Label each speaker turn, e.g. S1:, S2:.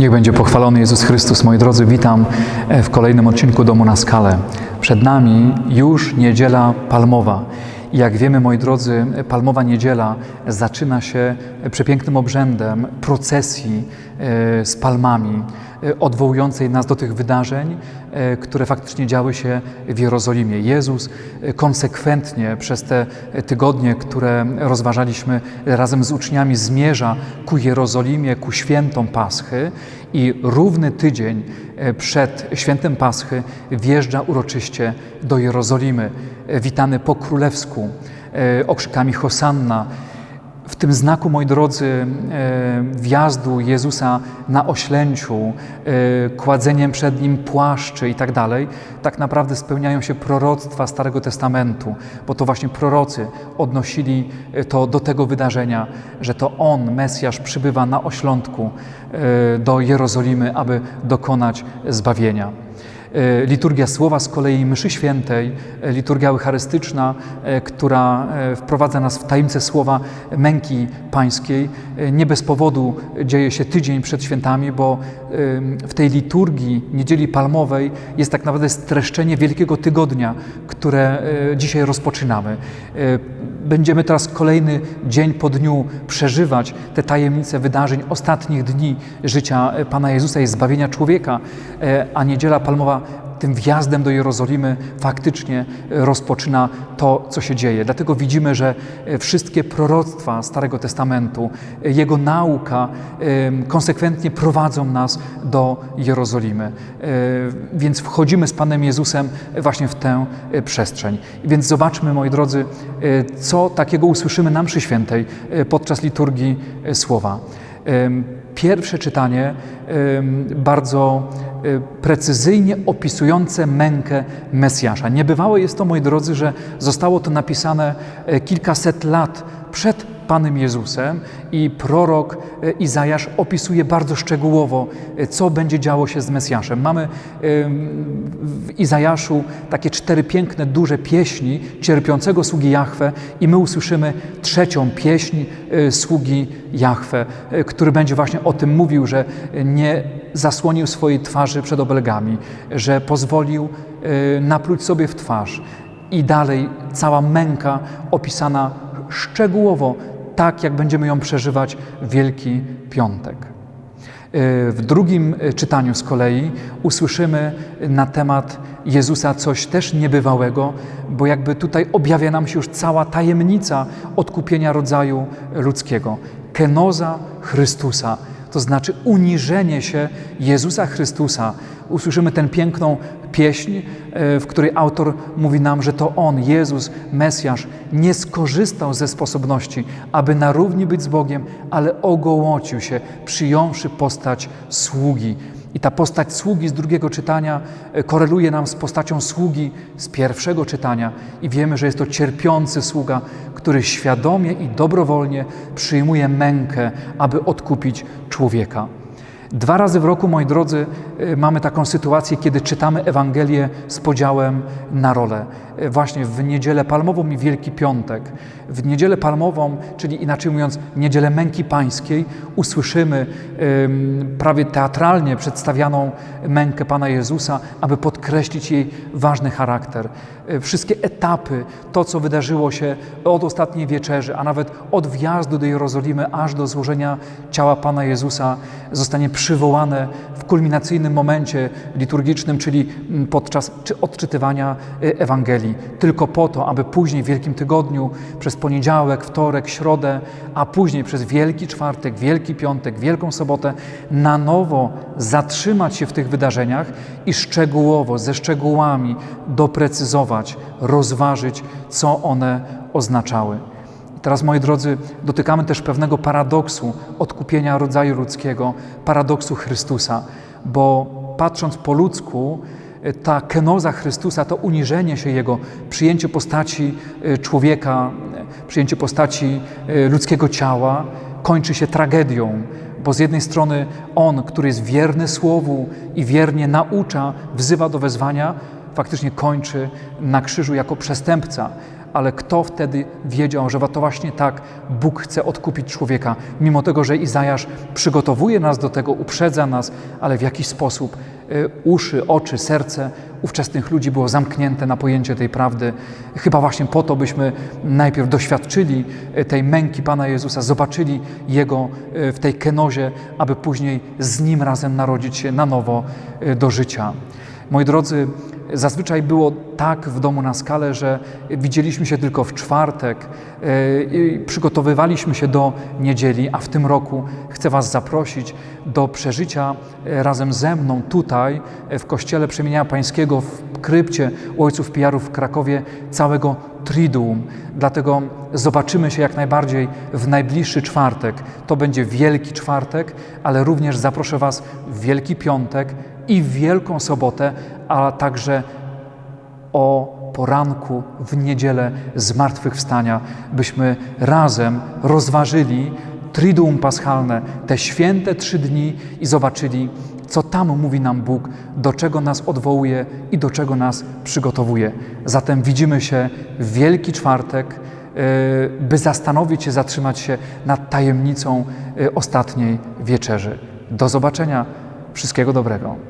S1: Niech będzie pochwalony Jezus Chrystus. Moi drodzy, witam e, w kolejnym odcinku Domu na Skalę. Przed nami już niedziela palmowa. Jak wiemy, moi drodzy, palmowa niedziela zaczyna się przepięknym obrzędem procesji e, z palmami, e, odwołującej nas do tych wydarzeń, e, które faktycznie działy się w Jerozolimie. Jezus konsekwentnie przez te tygodnie, które rozważaliśmy razem z uczniami, zmierza ku Jerozolimie, ku świętom Paschy i równy tydzień przed świętem Paschy wjeżdża uroczyście do Jerozolimy, witany po królewsku okrzykami Hosanna, w tym znaku, moi drodzy, e, wjazdu Jezusa na oślęciu, e, kładzeniem przed Nim płaszczy i tak dalej, tak naprawdę spełniają się proroctwa Starego Testamentu, bo to właśnie prorocy odnosili to do tego wydarzenia, że to On, Mesjasz, przybywa na oślątku e, do Jerozolimy, aby dokonać zbawienia. E, liturgia Słowa z kolei mszy świętej, e, liturgia eucharystyczna, e, która wprowadza nas w tajemnicę Słowa męki pańskiej. Nie bez powodu dzieje się tydzień przed świętami, bo w tej liturgii Niedzieli Palmowej jest tak naprawdę streszczenie Wielkiego Tygodnia, które dzisiaj rozpoczynamy. Będziemy teraz kolejny dzień po dniu przeżywać te tajemnice wydarzeń ostatnich dni życia Pana Jezusa i zbawienia człowieka, a Niedziela Palmowa tym wjazdem do Jerozolimy faktycznie rozpoczyna to, co się dzieje. Dlatego widzimy, że e, wszystkie proroctwa Starego Testamentu, e, jego nauka konsekwentnie prowadzą nas do Jerozolimy. E, więc wchodzimy z Panem Jezusem właśnie w tę przestrzeń. Więc zobaczmy, moi drodzy, co takiego usłyszymy na mszy świętej podczas liturgii Słowa. Pierwsze czytanie bardzo precyzyjnie opisujące mękę Mesjasza. Niebywałe jest to, moi drodzy, że zostało to napisane e, kilkaset lat przed Panem Jezusem i prorok e, Izajasz opisuje bardzo szczegółowo, e, co będzie działo się z Mesjaszem. Mamy w Izajaszu takie cztery piękne, duże pieśni cierpiącego sługi Jahwe i my usłyszymy trzecią pieśń sługi Jahwe, który będzie właśnie o tym mówił, że nie zasłonił swojej twarzy przed obelgami, że pozwolił napluć sobie w twarz. I dalej cała męka opisana szczegółowo, tak jak będziemy ją przeżywać Wielki Piątek. Y, w drugim y, czytaniu z kolei usłyszymy na temat Jezusa coś też niebywałego, bo jakby tutaj objawia nam się już cała tajemnica odkupienia rodzaju ludzkiego. Kenoza Chrystusa, to znaczy uniżenie się Jezusa Chrystusa. Usłyszymy tę piękną pieśń, e, w której autor mówi nam, że to On, Jezus, Mesjasz, nie skorzystał ze sposobności, aby na równi być z Bogiem, ale ogołocił się, przyjąwszy postać sługi. I ta postać sługi z drugiego czytania e, koreluje nam z postacią sługi z pierwszego czytania i wiemy, że jest to cierpiący sługa, który świadomie i dobrowolnie przyjmuje mękę, aby odkupić człowieka. Dwa razy w roku, moi drodzy, y, mamy taką sytuację, kiedy czytamy Ewangelię z podziałem na rolę. Y, właśnie w Niedzielę Palmową i Wielki Piątek. W Niedzielę Palmową, czyli inaczej mówiąc, Niedzielę Męki Pańskiej, usłyszymy prawie teatralnie przedstawianą mękę Pana Jezusa, aby podkreślić jej ważny charakter. Y, wszystkie etapy, to co wydarzyło się od ostatniej wieczerzy, a nawet od wjazdu do Jerozolimy aż do złożenia ciała Pana Jezusa, zostanie przywołane w kulminacyjnym momencie liturgicznym, czyli mm, podczas odczytywania y, Ewangelii, tylko po to, aby później w Wielkim Tygodniu, przez poniedziałek, wtorek, środę, a później przez Wielki Czwartek, Wielki Piątek, Wielką Sobotę na nowo zatrzymać się w tych wydarzeniach i szczegółowo, ze szczegółami doprecyzować, rozważyć, co one oznaczały. Teraz, moi drodzy, dotykamy też pewnego paradoksu odkupienia rodzaju ludzkiego, paradoksu Chrystusa, bo patrząc po ludzku, ta kenoza Chrystusa, to uniżenie się Jego, przyjęcie postaci e, człowieka, e, przyjęcie postaci e, ludzkiego ciała kończy się tragedią, bo z jednej strony On, który jest wierny Słowu i wiernie naucza, wzywa do wezwania, faktycznie kończy na krzyżu jako przestępca, ale kto wtedy wiedział, że to właśnie tak Bóg chce odkupić człowieka, mimo tego, że Izajasz przygotowuje nas do tego, uprzedza nas, ale w jakiś sposób y, uszy, oczy, serce ówczesnych ludzi było zamknięte na pojęcie tej prawdy. Chyba właśnie po to, byśmy najpierw doświadczyli y, tej męki Pana Jezusa, zobaczyli Jego y, w tej kenozie, aby później z Nim razem narodzić się na nowo do życia. Moi drodzy, Zazwyczaj było tak w domu na skalę, że widzieliśmy się tylko w czwartek, yy, przygotowywaliśmy się do niedzieli, a w tym roku chcę Was zaprosić do przeżycia yy, razem ze mną tutaj yy, w Kościele Przemienienia Pańskiego w krypcie Ojców Pijarów w Krakowie całego Triduum. Dlatego zobaczymy się jak najbardziej w najbliższy czwartek. To będzie Wielki Czwartek, ale również zaproszę Was w Wielki Piątek i Wielką Sobotę, a także o poranku w niedzielę zmartwychwstania, byśmy razem rozważyli Triduum Paschalne, te święte trzy dni i zobaczyli, co tam mówi nam Bóg, do czego nas odwołuje i do czego nas przygotowuje. Zatem widzimy się w Wielki Czwartek, e, by zastanowić się, zatrzymać się nad tajemnicą e, ostatniej wieczerzy. Do zobaczenia. Wszystkiego dobrego.